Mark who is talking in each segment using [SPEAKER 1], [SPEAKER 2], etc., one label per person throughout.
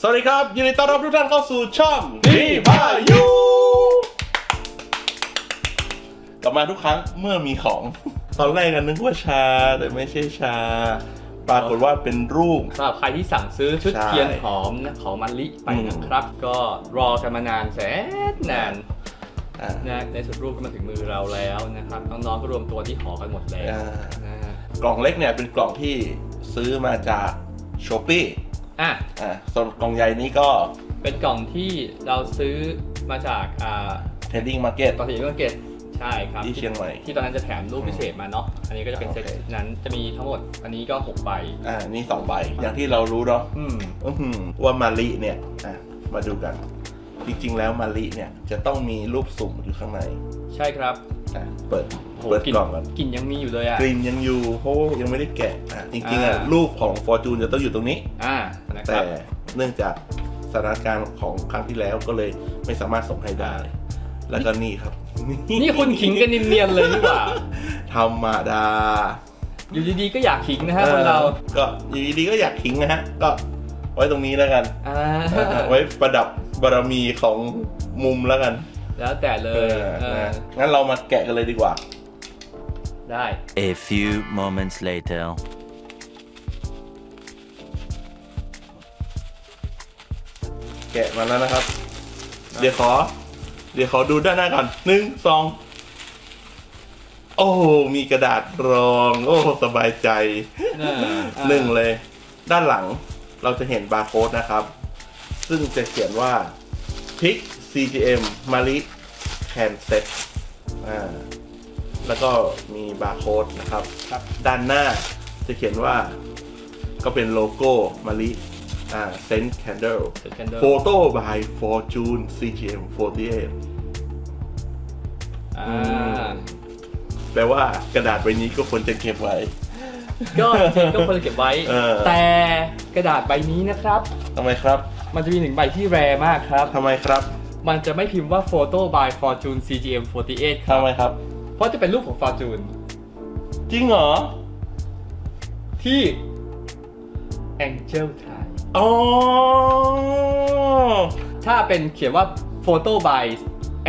[SPEAKER 1] สวัสดีครับ ยินดีต้อนรับทุกท่านเข้าสู่ช่องดีพายุกลับมาทุกครั้งเมื่อมีของ ตอนแรกกันนึกว่าชาแต่ไม่ใช่ชา ปรากฏว่าเป็นรูป
[SPEAKER 2] สำหรับใครที่สั่งซื้อชุด
[SPEAKER 1] ใช่
[SPEAKER 2] เทียนหอมนะของมันลิไปนะครับ ก็รอกันมานานแสนนาน
[SPEAKER 1] อ่า
[SPEAKER 2] นะในสุดรูปก็มาถึงมือเราแล้วนะครับน้องๆก็รวมตัวที่หอกันหมดแล้ว
[SPEAKER 1] อ่า
[SPEAKER 2] นะฮะ
[SPEAKER 1] กล่องเล็กเนี่ยเป็นกล่องที่ซื้อมาจากช o ปี้
[SPEAKER 2] อะ
[SPEAKER 1] อ่าส่วนกล่องใหญ่นี้ก็
[SPEAKER 2] เป็นกล่องที่เราซื้อมาจากอ่า
[SPEAKER 1] Trading Market
[SPEAKER 2] ตอนที่ก็เกตใช่ครับ
[SPEAKER 1] ที่เชียงใหม่
[SPEAKER 2] ที่ตอนนั้นจะแถมรูปพิเศษมาเนาะอันนี้ก็จะเป็นเซ็ต
[SPEAKER 1] โอเค
[SPEAKER 2] นั้นจะมีทั้งหมดอันนี้ก็6ใบ
[SPEAKER 1] อ่านี่สองใบ อย่างที่เรารู้เนาะ
[SPEAKER 2] อืม
[SPEAKER 1] อื้อหือว่ามาลิเนี่ยอะมาดูกัน จริงๆ แล้วมาลิเนี่ยจะต้องมีรูปสุ่มอยู่ข้างใน
[SPEAKER 2] ใช่ครับ
[SPEAKER 1] อะเปิด
[SPEAKER 2] โห
[SPEAKER 1] เปิด
[SPEAKER 2] กลิ่น
[SPEAKER 1] กล่องก่อน
[SPEAKER 2] กลิ่นยังมีอยู่เลยอะ
[SPEAKER 1] กลิ่นยังอยู่เพราะว่ายังไม่ได้แกะอะจริงๆอะ
[SPEAKER 2] อ่า
[SPEAKER 1] รูปของฟอร์จูนจะต้องอยู่ตรงนี้
[SPEAKER 2] อ่านะค
[SPEAKER 1] แต่
[SPEAKER 2] รับ
[SPEAKER 1] เนื่องจากสถานการณ์ของครั้งที่แล้วก็เลยไม่สามารถส่งให้ได้ แล้วก็นี่ครับ
[SPEAKER 2] นี่คุณขิงกันเนียนๆเลยนี่หว่า
[SPEAKER 1] ธรรมดา
[SPEAKER 2] อยู่ดีๆก็อยากขิงนะฮะคนเรา
[SPEAKER 1] ออก็อยู่ดีๆก็อยากขิงนะฮะ ก็ไว้ตรงนี้แล้วกัน
[SPEAKER 2] อ่า
[SPEAKER 1] ไว้ประดับบารมีของมุมแล้วกัน
[SPEAKER 2] แล้วแต่เล
[SPEAKER 1] เอยอ
[SPEAKER 2] เออ
[SPEAKER 1] นะงั้นเรามาแกะกันเลยดีกว่า
[SPEAKER 2] ได้
[SPEAKER 3] A few moments later.
[SPEAKER 1] แกะมาแล้วนะครับ เดี๋ยวขอ เดี๋ยวขอดูด้านหน้าก่อนหนึ่งสองโอ้โหมีกระดาษรอง โอ้สบายใจ
[SPEAKER 2] อ่าอ่า
[SPEAKER 1] หนึ่งเลย ด้านหลังเราจะเห็นบาร์โค้ดนะครับ ซึ่งจะเขียนว่าพิก CGM มาริแคนเซ็ตอ่าแล้วก็มีบาร์โค้ดนะครับ
[SPEAKER 2] ครับ
[SPEAKER 1] ด้านหน้าจะเขียนว่าก็เป็นโลโก้มาริอ่าเซนต์แคนเดล
[SPEAKER 2] เสร็จกันเด้อ
[SPEAKER 1] โฟโต้ by Fortune CGM 48
[SPEAKER 2] อ่า
[SPEAKER 1] แปลว่ากระดาษใบนี้ก็ควรจะเก็บไว้
[SPEAKER 2] ก็จริงๆก็ควรจะเก็บไว้
[SPEAKER 1] เออ
[SPEAKER 2] แต่กระดาษใบนี้นะครับ
[SPEAKER 1] ทำไมครับ
[SPEAKER 2] มันจะมีหนึ่งใบที่แรมากครับ
[SPEAKER 1] ทำไมครับ
[SPEAKER 2] มันจะไม่พิมพ์ว่า Photo by Fortune CGM 48 ครับ
[SPEAKER 1] ทำไมครับ
[SPEAKER 2] เพราะจะเป็นรูปของ Fortune
[SPEAKER 1] จริงเหรอ
[SPEAKER 2] ที่ Angel ถ่าย
[SPEAKER 1] อ๋อ
[SPEAKER 2] ถ้าเป็นเขียนว่า Photo by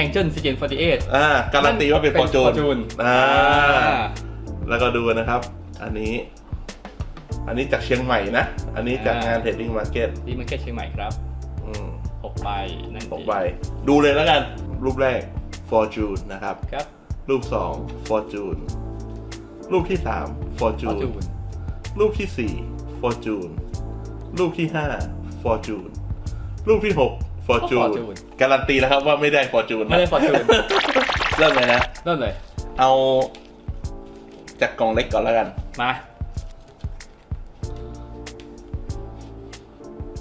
[SPEAKER 2] Angel CGM 48
[SPEAKER 1] อ่า การันตีว่าเป็น
[SPEAKER 2] เป็น
[SPEAKER 1] Fortune
[SPEAKER 2] Fortune
[SPEAKER 1] อ่า
[SPEAKER 2] อ่า
[SPEAKER 1] แล้วก็ดูนะครับ อันนี้ อันนี้จากเชียงใหม่นะ อันนี้จากงาน Trading Market
[SPEAKER 2] นี่มันแค่เชียงใหม่ครับ
[SPEAKER 1] อืม
[SPEAKER 2] 6 ใบนั่นเอง
[SPEAKER 1] หกใบดูเลยแล้วกัน รูปแรก Fortune นะครับ
[SPEAKER 2] ครับ
[SPEAKER 1] รูป2 Fortune รูปที่3 Fortune
[SPEAKER 2] Fortune
[SPEAKER 1] รูปที่4 Fortune รูปที่5 Fortune รูปที่6 Fortune
[SPEAKER 2] Fortune
[SPEAKER 1] การันตีแล้วครับว่าไม่ได้ Fortune
[SPEAKER 2] ไม่ได้ Fortune
[SPEAKER 1] เริ่มเลยนะ
[SPEAKER 2] เริ่มเลย
[SPEAKER 1] เอาจากกล่องเล็กก่อนแล้วกัน
[SPEAKER 2] มา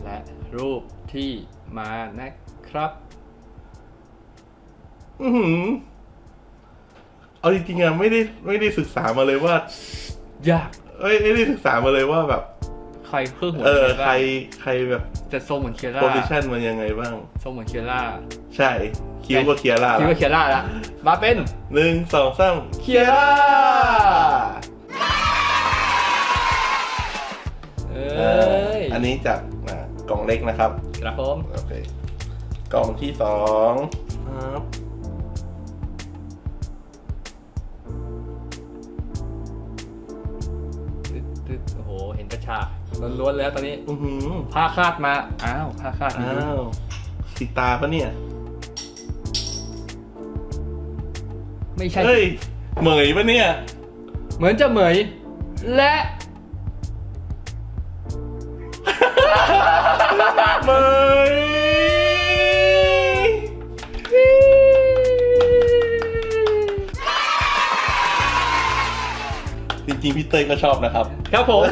[SPEAKER 2] และรูปที่ มานะครับ
[SPEAKER 1] อือหือเอาจริงๆอะไม่ได้ไม่ได้ศึกษามาเลยว่า
[SPEAKER 2] ยาก
[SPEAKER 1] เอ้ยไม่ได้ศึกษามาเลยว่าแบบ
[SPEAKER 2] ใครเครื่องหัว
[SPEAKER 1] เออ
[SPEAKER 2] ชีย
[SPEAKER 1] ใครใครแบบ
[SPEAKER 2] แต่ทรงเหมือนเคียร่า
[SPEAKER 1] โพซิชันมันยังไงบ้าง
[SPEAKER 2] ทรงเหมือนเคียร่า
[SPEAKER 1] ใช่คิ้วก็เคลียร์ล่า
[SPEAKER 2] คิดว่าเคียร่าละมาเป็น
[SPEAKER 1] หนึ่งสองสาม
[SPEAKER 2] เคียร่าเอ้ย
[SPEAKER 1] อันนี้จากอ่า กล่องเล็กนะครับ
[SPEAKER 2] ครับผม
[SPEAKER 1] โอเค กล่องที่สองครับ
[SPEAKER 2] ตึ๊ดตึ๊ดโอ้โห เห็นกระชากล้วนๆแล้วตอนนี้
[SPEAKER 1] อือหือ
[SPEAKER 2] ผ้าคาดมา อ้าว ผ้าคาด
[SPEAKER 1] อ้าวสีตาปะเนี่ย
[SPEAKER 2] ไม่ใช่
[SPEAKER 1] เฮ้ย เหมยปะเนี่ย
[SPEAKER 2] เหมือนจะเหมย และ
[SPEAKER 1] เหมยจริงๆพี่เต้ยก็ชอบนะครับ
[SPEAKER 2] ครับผม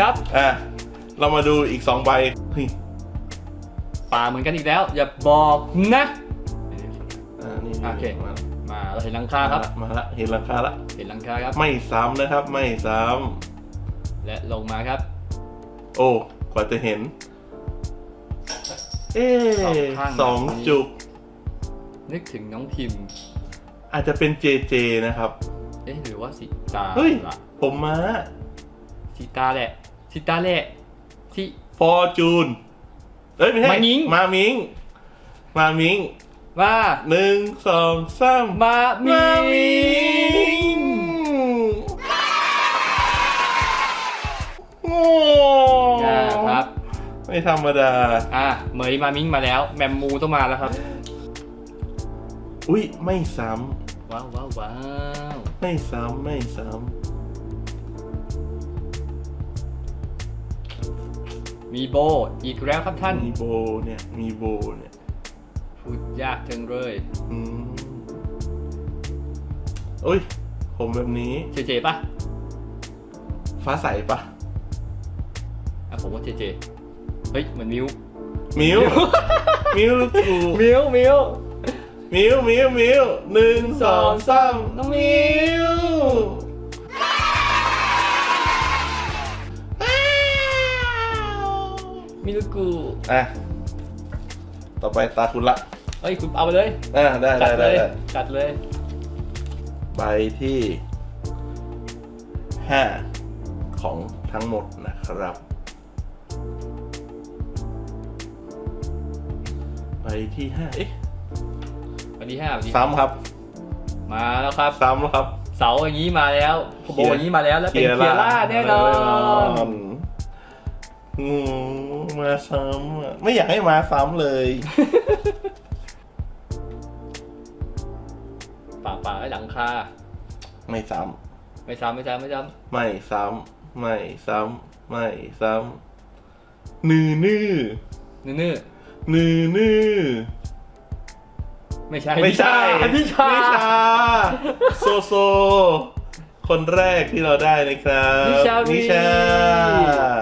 [SPEAKER 2] ครับ
[SPEAKER 1] อะ เรามาดูอีกสองใบเฮ้ย
[SPEAKER 2] ป่าเหมือนกันอีกแล้ว อย่าบอกนะ
[SPEAKER 1] อ่านี่
[SPEAKER 2] โอเค
[SPEAKER 1] มา
[SPEAKER 2] มาเราเห็นหลังคาครับ
[SPEAKER 1] มาละเห็นราคาละ
[SPEAKER 2] เห็นหลังคาครับ
[SPEAKER 1] ไม่ซ้ำนะครับ ไม่ซ้
[SPEAKER 2] และลงมาครับำ
[SPEAKER 1] โอ้ กว่าจะเห็น เอ๊
[SPEAKER 2] สองข้าง
[SPEAKER 1] สองจุก
[SPEAKER 2] นึกถึงน้องพิมพ์
[SPEAKER 1] อาจจะเป็นเจเจนะครับ
[SPEAKER 2] เอ๊ะหรือว่าสีตา
[SPEAKER 1] เฮ้ย
[SPEAKER 2] ละ
[SPEAKER 1] ผมมา
[SPEAKER 2] สีตาแหละสีตาแหละสี
[SPEAKER 1] โฟ Fortune เอ้ย ไม่ใช่
[SPEAKER 2] มามิง
[SPEAKER 1] มามิง มามิง
[SPEAKER 2] มา
[SPEAKER 1] หนึ่งสองสาม
[SPEAKER 2] มามี
[SPEAKER 1] มามิง ไม่ธรรมดา
[SPEAKER 2] อะเหมยมามิงมาแล้ว แมมมูต้องมาแล้วครับ
[SPEAKER 1] อุ้ยไม่ซ้
[SPEAKER 2] ว้าวว้าวว้าวำ
[SPEAKER 1] ไม่ซ้ำไม่ซ้
[SPEAKER 2] มีโบอีกแล้วครับท่านำ
[SPEAKER 1] มีโบเนี่ยมีโบเนี่ย
[SPEAKER 2] พูดยากจังเลย
[SPEAKER 1] อืมอุ้ยผมแบบนี้
[SPEAKER 2] เจเจปะ
[SPEAKER 1] ฟ้าใสปะ
[SPEAKER 2] อะผมว่าเจเจ เฮ้ยเหมือนมิว
[SPEAKER 1] มิวมิวลูกกู
[SPEAKER 2] มิวมิว
[SPEAKER 1] มิวมิวมิวหนึ่งสองสาม
[SPEAKER 2] น้องมิวมิลูกู
[SPEAKER 1] อะต่อไปตาคุณละ
[SPEAKER 2] เฮ้ยคุณเอาไปเลย
[SPEAKER 1] อะได้
[SPEAKER 2] จั
[SPEAKER 1] ได้
[SPEAKER 2] ดเล
[SPEAKER 1] ได้
[SPEAKER 2] ย
[SPEAKER 1] ได้
[SPEAKER 2] จัดเลย
[SPEAKER 1] ใบที่ห้าของทั้งหมดนะครับ ที่ห้าเอ๊ะ
[SPEAKER 2] วันที่ห้าวันที่
[SPEAKER 1] ซ้ำครับ
[SPEAKER 2] มาแล้วครับ
[SPEAKER 1] ซ้ำแล้วครับ
[SPEAKER 2] เสาอย่างนี้มาแล้วโบอย่างนี้มาแล้ว แล้วเป็น
[SPEAKER 1] เคีย
[SPEAKER 2] เคียร่าแน่นอน
[SPEAKER 1] งูมาซ้ำอะไม่อยากให้มาซ้ำเลย
[SPEAKER 2] ป่าป่าไอ้หลังคา
[SPEAKER 1] ไม่ซ้
[SPEAKER 2] ไม่ซ้ำไม่ซ้ำไม่ซ้ำ
[SPEAKER 1] ไม่ซ้ำไม่ซ้ำไม่ซ้ำนือนือำ
[SPEAKER 2] นื่อ
[SPEAKER 1] นือนือ
[SPEAKER 2] ๆไม่ใช่
[SPEAKER 1] ไม่ใช่
[SPEAKER 2] พี่ชา
[SPEAKER 1] นิชา โซโซ คนแรกที่เราได้นะครับ
[SPEAKER 2] นิชาวี
[SPEAKER 1] นิชา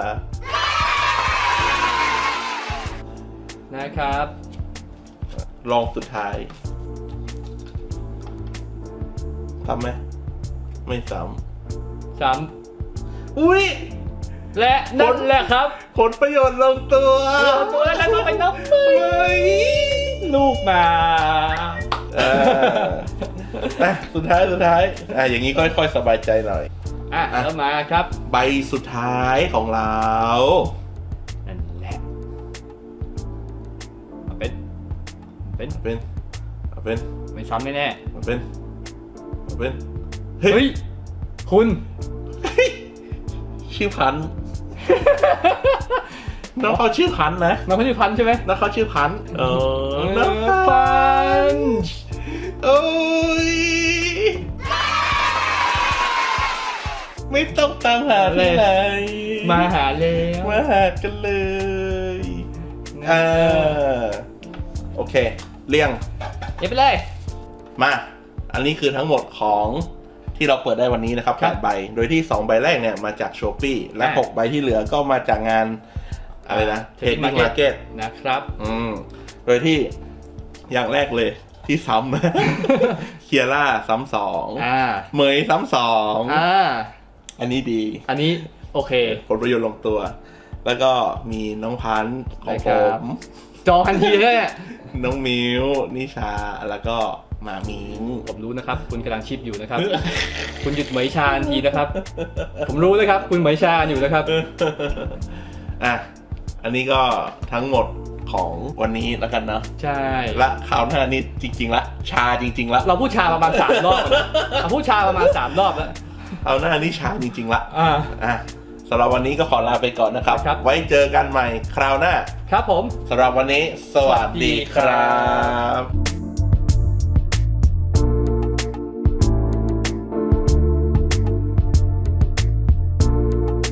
[SPEAKER 2] นะครับ
[SPEAKER 1] ลองสุดท้ายทำไหมไม่ซ้
[SPEAKER 2] ซ้ำ
[SPEAKER 1] อุ้ยำ
[SPEAKER 2] และนั่นแหละครับ
[SPEAKER 1] ผลประโยชน์ลงตัว
[SPEAKER 2] เปิดแล้วก็ไปน้ำมือ
[SPEAKER 1] เฮ้ย
[SPEAKER 2] ลูกมา
[SPEAKER 1] อ่าอะสุดท้ายสุดท้ายอะอย่างนี้ค่อยๆสบายใจหน่อย
[SPEAKER 2] อะแล้วมาครับ
[SPEAKER 1] ใบสุดท้ายของเรา
[SPEAKER 2] นั่นแหละมาเป็นเป็น
[SPEAKER 1] เป็นเอาเป็น
[SPEAKER 2] ไม่ซ้ำไม่แน่
[SPEAKER 1] เอาเป็นเอาเป็น
[SPEAKER 2] เฮ้ย คุณ
[SPEAKER 1] ชื่อพันธุ์ น้องเขาชื่อพันธุ์นะ
[SPEAKER 2] น้องเขาชื่อพันธุ์ใช่ไหม
[SPEAKER 1] น้องเขาชื่อพันธุ์เออน้อง
[SPEAKER 2] พัน
[SPEAKER 1] ธุ์
[SPEAKER 2] ธุ์
[SPEAKER 1] โอ้ยไม่ต้องตามหาที่ไหน
[SPEAKER 2] มาหาแล้ว
[SPEAKER 1] มาหากันเลยอ่าโอเคเลี่ยง
[SPEAKER 2] เย็บไปเลย
[SPEAKER 1] มา อันนี้คือทั้งหมดของ ที่เราเปิดได้วันนี้นะครับ
[SPEAKER 2] ครับ
[SPEAKER 1] 8ใบ โดยที่ 2 ใบแรกเนี่ยมาจากโชปี้และ
[SPEAKER 2] อ่า
[SPEAKER 1] 6ใบที่เหลือก็มาจากงานอะไรนะเท
[SPEAKER 2] Trading
[SPEAKER 1] ดดิ้งมาร์เก็ต
[SPEAKER 2] นะครับ
[SPEAKER 1] อืม โดยที่อย่างแรกเลยที่ซ้ำนะเคียร่าซ้ำสอง
[SPEAKER 2] อ่า
[SPEAKER 1] เหมยซ้ำสอง
[SPEAKER 2] อ่า
[SPEAKER 1] อันนี้ดี
[SPEAKER 2] อันนี้โอเค
[SPEAKER 1] ผลประโยชน์ลงตัว แล้วก็มีน้องพันธุ์ของ
[SPEAKER 2] นะ
[SPEAKER 1] ผ
[SPEAKER 2] ครับ
[SPEAKER 1] ม
[SPEAKER 2] จอทันทีเลยเนี่ย
[SPEAKER 1] น้องมิวนิชาแล้วก็ห มามิง
[SPEAKER 2] ผมรู้นะครับ คุณกำลังชิปอยู่นะครับ คุณหยุดเหมยชาทันทีนะครับ ผมรู้นะครับ คุณเหมยชาอยู่นะครับ
[SPEAKER 1] อะอันนี้ก็ทั้งหมดของวันนี้แล้วกันเนอะ
[SPEAKER 2] ใช่
[SPEAKER 1] และข่าวหน้านี้จริง ๆ ละ ชาจริง ๆ ละ
[SPEAKER 2] เราพูดชาประมาณสามรอบแล้วเราพูดชาประมาณสามรอบแล้ว
[SPEAKER 1] ข่าวหน้านี้ชาจริง ๆ ละ
[SPEAKER 2] อ่า
[SPEAKER 1] อะสำหรับวันนี้ก็ขอลาไปก่อนนะครับ
[SPEAKER 2] ครับ
[SPEAKER 1] ไว้เจอกันใหม่คราวหน้า
[SPEAKER 2] ครับผม
[SPEAKER 1] สำหรับวันนี้ สวัสดีครับ